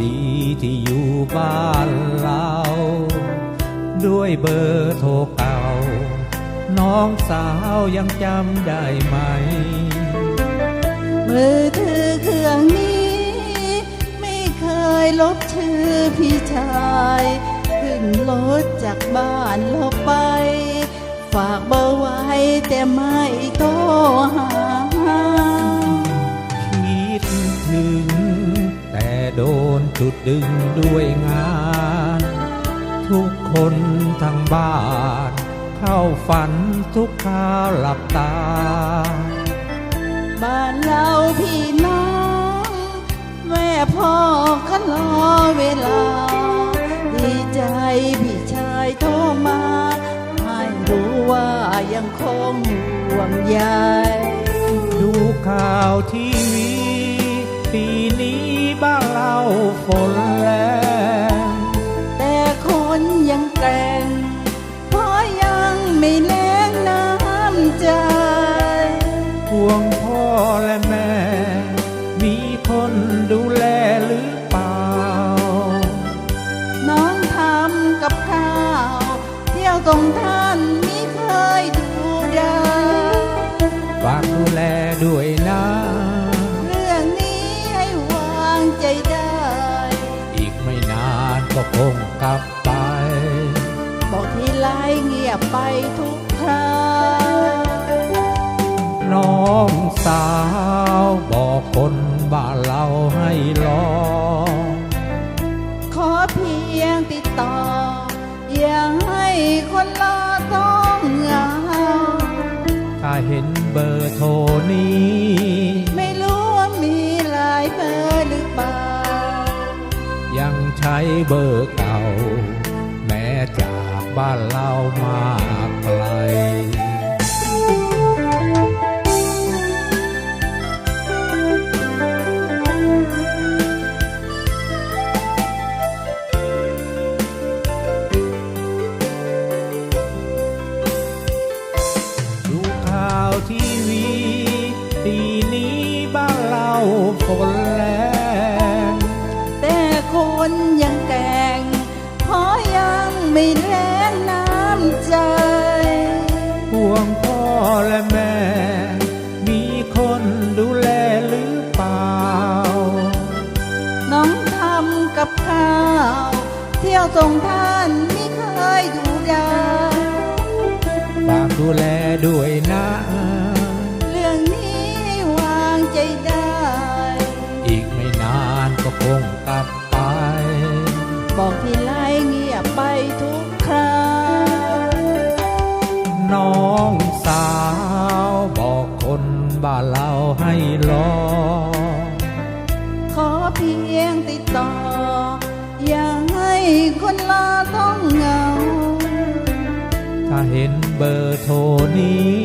คนดีที่อยู่บ้านเรา ด้วยเบอร์โทรเก่า น้องสาวยังจำได้ไหม มือถือเครื่องนี้ ไม่เคยลบชื่อพี่ชายขึ้นรถจากบ้านลบไป ฝากเบอร์ไว้แต่ไม่โทรหาคิดถึงแต่โดน จุดดึงด้วยงาน ทุกคนทั้งบ้าน เข้าฝันทุกคราวหลับตา บ้านเราพี่น้องแม่พ่อก็รอเวลา ดีใจพี่ชายโทรมาให้รู้ว่ายังคงห่วงใยดูข่าวทีวีปีนี้บ้านเรา ฝนแรงแต่คนยังแกร่งเพราะยังไม่แรงน้ำใจห่วงพ่อและแม่ มีคนดูแลหรือเปล่า น้องทำกับข้าว เที่ยวตรงท่า ไปทุกคราน้องสาวบอกคนบ้านเราให้รอ ขอเพียงติดต่อ อย่าให้คนรอต้องเหงาถ้าเห็นเบอร์โทรนี้ ไม่รู้ว่ามีหลายเบอร์หรือเปล่า ยังใช้เบอร์เก่า แม้จาก บ้านเรามาไกลดูข่าวทีวีปีนี้บ้านเราฝนแรงแต่คนยัง ไม่แรงน้ำใจ ห่วงพ่อและแม่ มีคนดูแลหรือเปล่า น้องทำกับข้าว เที่ยวส่งท่านไม่เคยดูได้ฝากดูแลด้วยนะเรื่องนี้ให้วางใจได้ อีกไม่นานก็คงกลับไป บอกที บ้านเราให้รอ ขอเพียงติดต่อ อย่าให้คนรอต้องเหงา ถ้าเห็นเบอร์โทรนี้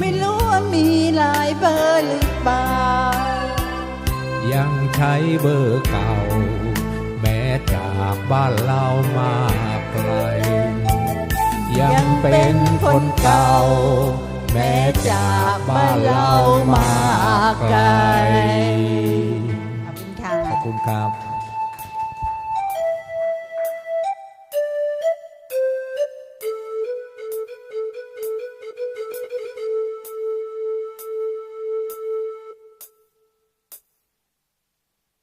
ไม่รู้ว่ามีหลายเบอร์หรือเปล่า ยังใช้เบอร์เก่า แม้จากบ้านเรามาไกล ยังเป็นคนเก่า แม้จากบ้านเรามาไกลขอบคุณค่ะขอบคุณครับ